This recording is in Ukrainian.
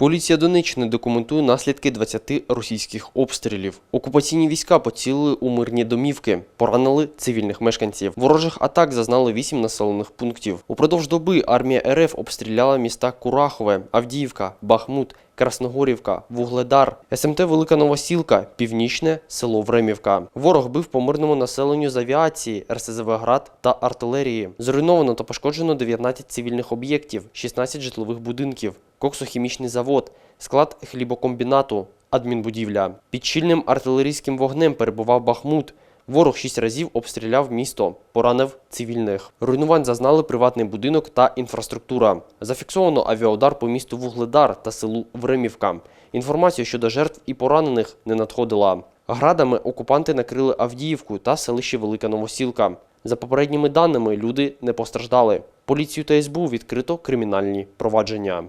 Поліція Донеччини документує наслідки 20 російських обстрілів. Окупаційні війська поцілили у мирні домівки, поранили цивільних мешканців. Ворожих атак зазнали 8 населених пунктів. Упродовж доби армія РФ обстріляла міста Курахове, Авдіївка, Бахмут, Красногорівка, Вугледар, СМТ Велика Новосілка, Північне, село Времівка. Ворог бив по мирному населенню з авіації, РСЗВ «Град» та артилерії. Зруйновано та пошкоджено 19 цивільних об'єктів, 16 житлових будинків, коксохімічний завод, склад хлібокомбінату, адмінбудівля. Під щільним артилерійським вогнем перебував Бахмут. Ворог шість разів обстріляв місто, поранив цивільних. Руйнувань зазнали приватний будинок та інфраструктура. Зафіксовано авіаудар по місту Вугледар та селу Времівка. Інформація щодо жертв і поранених не надходила. Градами окупанти накрили Авдіївку та селище Велика Новосілка. За попередніми даними, люди не постраждали. Поліцію та СБУ відкрито кримінальні провадження.